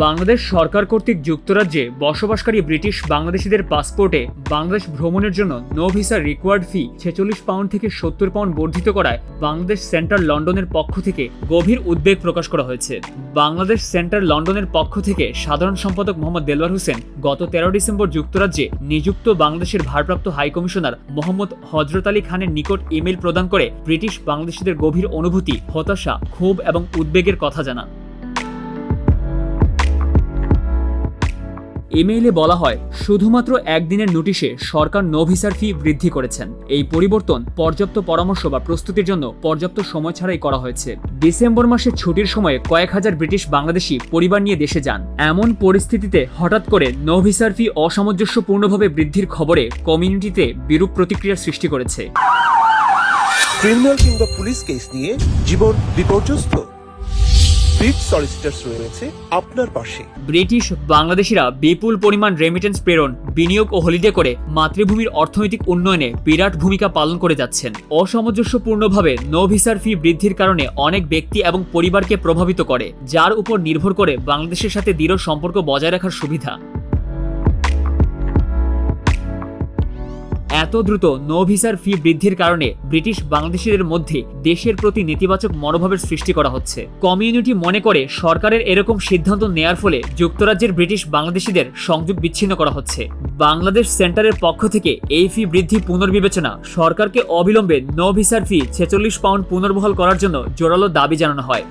বাংলাদেশ সরকার কর্তৃক যুক্তরাজ্যে বসবাসকারী ব্রিটিশ বাংলাদেশিদের পাসপোর্টে বাংলাদেশ ভ্রমণের জন্য নো ভিসা রিকোয়ার্ড ফি ছেচল্লিশ পাউন্ড থেকে সত্তর পাউন্ড বর্ধিত করায় বাংলাদেশ সেন্টার লন্ডনের পক্ষ থেকে গভীর উদ্বেগ প্রকাশ করা হয়েছে। বাংলাদেশ সেন্টার লন্ডনের পক্ষ থেকে সাধারণ সম্পাদক মোহাম্মদ দেলওয়ার হোসেন গত তেরো ডিসেম্বর যুক্তরাজ্যে নিযুক্ত বাংলাদেশের ভারপ্রাপ্ত হাই কমিশনার মোহাম্মদ হজরত আলী খানের নিকট ইমেল প্রদান করে ব্রিটিশ বাংলাদেশিদের গভীর অনুভূতি, হতাশা, ক্ষোভ এবং উদ্বেগের কথা জানান। ইমেইলে বলা হয়, শুধুমাত্র একদিনের নোটিশে সরকার নো ভিসার ফি বৃদ্ধি করেছেন। এই পরিবর্তন পর্যাপ্ত পরামর্শ বা প্রস্তুতির জন্য পর্যাপ্ত সময় ছাড়াই করা হয়েছে। ডিসেম্বর মাসে ছুটির সময়ে কয়েক হাজার ব্রিটিশ বাংলাদেশি পরিবার নিয়ে দেশে যান। এমন পরিস্থিতিতে হঠাৎ করে নো ভিসার ফি অসামঞ্জস্যপূর্ণভাবে বৃদ্ধির খবরে কমিউনিটিতে বিরূপ প্রতিক্রিয়ার সৃষ্টি করেছে। ক্রিমিনাল কিংবা পুলিশ কেস নিয়ে জীবন বিপর্যস্ত। বিগ সলিসিটার্স রয়েছে আপনার পাশে। ব্রিটিশ বাংলাদেশিরা বিপুল পরিমাণ রেমিটেন্স প্রেরণ, বিনিয়োগ ও হলিডে করে মাতৃভূমির অর্থনৈতিক উন্নয়নে বিরাট ভূমিকা পালন করে যাচ্ছেন। অসামঞ্জস্যপূর্ণভাবে নো ভিসার ফি বৃদ্ধির কারণে অনেক ব্যক্তি এবং পরিবারকে প্রভাবিত করে, যার উপর নির্ভর করে বাংলাদেশের সাথে দৃঢ় সম্পর্ক বজায় রাখার সুবিধা। এত দ্রুত নো ভিসার ফি বৃদ্ধির কারণে ব্রিটিশ বাংলাদেশিদের মধ্যে দেশের প্রতি নেতিবাচক মনোভাবের সৃষ্টি করা হচ্ছে। কমিউনিটি মনে করে সরকারের এরকম সিদ্ধান্ত নেয়ার ফলে যুক্তরাজ্যের ব্রিটিশ বাংলাদেশিদের সংযোগ বিচ্ছিন্ন করা হচ্ছে। বাংলাদেশ সেন্টারের পক্ষ থেকে এই ফি বৃদ্ধি পুনর্বিবেচনা সরকারকে অবিলম্বে নো ভিসার ফি ছেচল্লিশ পাউন্ড পুনর্বহাল করার জন্য জোরালো দাবি জানানো হয়।